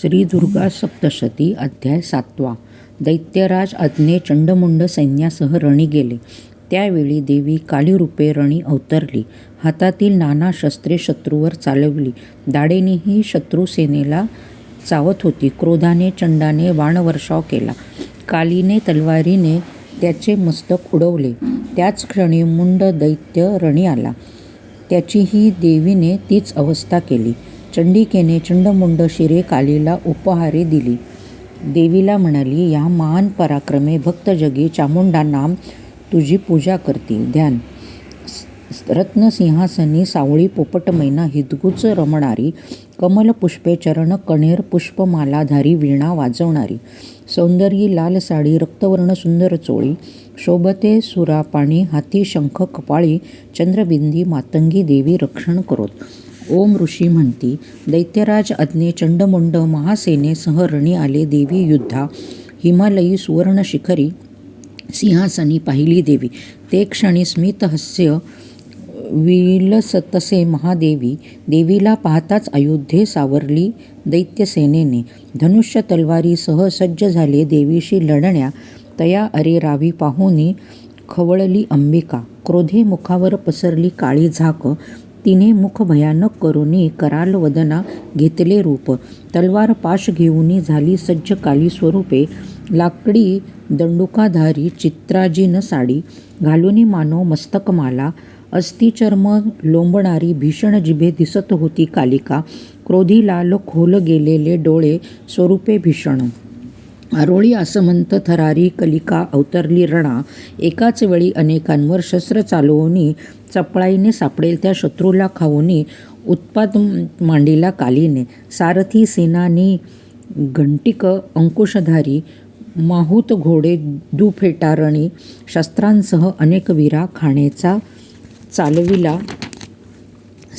श्री दुर्गा सप्तशती अध्याय सातवा. दैत्यराज अज्ञे चंडमुंड सैन्यासह रणी गेले. त्यावेळी देवी कालीरूपे रणी अवतरली. हातातील नाना शस्त्रे शत्रूवर चालवली. दाडेनेही शत्रुसेनेला चावत होती. क्रोधाने चंडाने बाणवर्षाव केला. कालीने तलवारीने त्याचे मस्तक उडवले. त्याच क्षणी मुंड दैत्य रणी आला. त्याचीही देवीने तीच अवस्था केली. चंडिकेने चंडमुंड शिरे कालीला उपहारे दिली. देवीला म्हणाली या महान पराक्रमे भक्तजगी चामुंडा नाम तुझी पूजा करतील. ध्यान. रत्नसिंहासनी सावळी पोपटमैना हिदगुच रमणारी. कमलपुष्पे चरण कणेर पुष्पमालाधारी वीणा वाजवणारी. सौंदर्यी लाल साडी रक्तवर्ण सुंदर चोळी. शोभते सुरापाणी हाती शंख कपाळी. चंद्रबिंदी मातंगी देवी रक्षण करोत. ओम ऋषी म्हणती दैत्यराज अज्ञे चंडमुंड महासेनेसह रणी आले देवी युद्धा हिमालयी सुवर्ण शिखरी सिंहासनी पाहिली देवी ते क्षणी स्मितहस्य विलसतसे महादेवी देवीला पाहताच अयोध्ये सावरली दैत्यसेनेने धनुष्य तलवारीसह सज्ज झाले देवीशी लढण्या तया अरे रावी पाहुनी खवळली अंबिका क्रोधे मुखावर पसरली काळी झाक तिने मुख भयानक करुनी कराल वदना घेतले रूप. तलवार पाश घेऊनी झाली सज्ज काली स्वरूपे. लाकडी दंडुकाधारी चित्राजीन साडी. घालुनी मानो मस्तकमाला. अस्थिचर्म लोंबणारी भीषण जिभे दिसत होती कालिका. क्रोधी लाल खोल गेलेले डोळे स्वरूपे भीषण. आरोळी आसमंत थरारी कलिका अवतरली रणा एकाच वेळी अनेकांवर शस्त्र चालवूनी चपळाईने सापडेल त्या शत्रूला खाऊनी उत्पाद मांडीला कालीने. सारथी सेनानी घंटिक अंकुशधारी माहूत घोडे दुफेटारणी शस्त्रांसह अनेक वीरा खाणेचा चालविला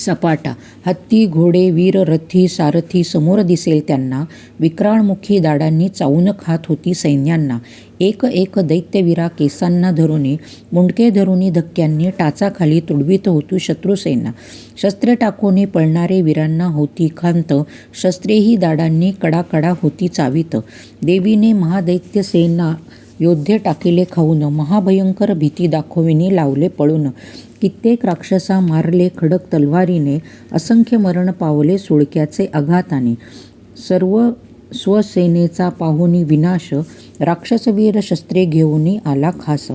सपाटा. हत्ती घोडे वीर रथी सारथी समोर दिसेल त्यांना. विक्राळमुखी दाडांनी चावून खात होती सैन्यांना. एक एक दैत्यवीरा केसांना धरुनी मुंडके धरुनी धक्क्यांनी टाचाखाली तुडवीत होती शत्रुसेना. शस्त्रे टाकूनी पळणारे वीरांना होती खांत शस्त्रेही दाडांनी कडाकडा होती चावीत. देवीने महादैत्यसेना योद्धे टाकिले खाऊन महाभयंकर भीती दाखविणे लावले पळून. कित्येक राक्षसा मारले खडक तलवारीने असंख्य मरण पावले सुळक्याचे आघाताने. सर्व स्वसेनेचा पाहुनी विनाश राक्षसवीर शस्त्रे घेऊनही आला खास.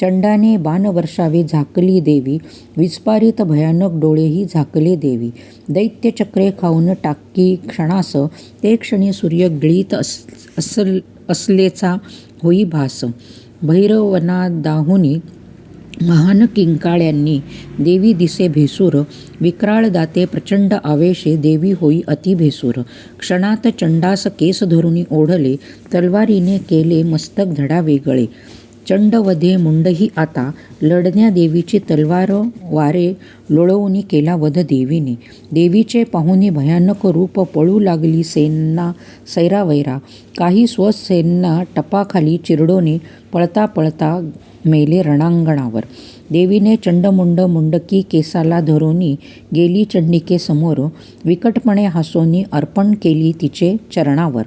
चंडाने बाणवर्षावे झाकली देवी विस्पारित भयानक डोळेही झाकले देवी. दैत्यचक्रे खाऊन टाकी क्षणास ते क्षणी सूर्य गिळीत अस असल असलेचा होई भास. भैरवनादाहुनी महान किंकाळ्यांनी देवी दिसे भेसूर विक्राळ दाते प्रचंड आवेशे देवी होई अति भेसूर. क्षणात चंडास केस धरुनी ओढले तलवारीने केले मस्तक धडा वेगळे. चंडवधे मुंडही आता लढण्या देवीची तलवार वारे लोळवूनी केला वध देवीने. देवीचे पाहुणे भयानक रूप पळू लागली सेना सैरावैरा. काही स्वसेना टपाखाली चिरडोने पळता पळता मेले रणांगणावर. देवीने चंडमुंड मुंडकी केसाला धरूनी गेली चंडिकेसमोर. विकटपणे हसोनी अर्पण केली तिचे चरणावर.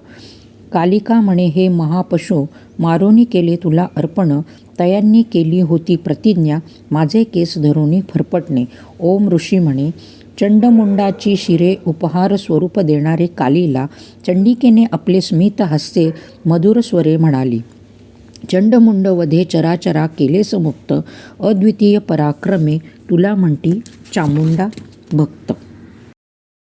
कालिका म्हणे हे महापशु मारोनी केले तुला अर्पण तयांनी केली होती प्रतिज्ञा माझे केस धरुनी फरफटणे ओम ऋषी म्हणे चंडमुंडाची शिरे उपहार स्वरूप देणारे कालीला चंडिकेने आपले स्मित हस्ते मधुर स्वरे म्हणाली. चंडमुंड वधे चराचरा केले मुक्त अद्वितीय पराक्रमे तुला म्हणती चामुंडा भक्त.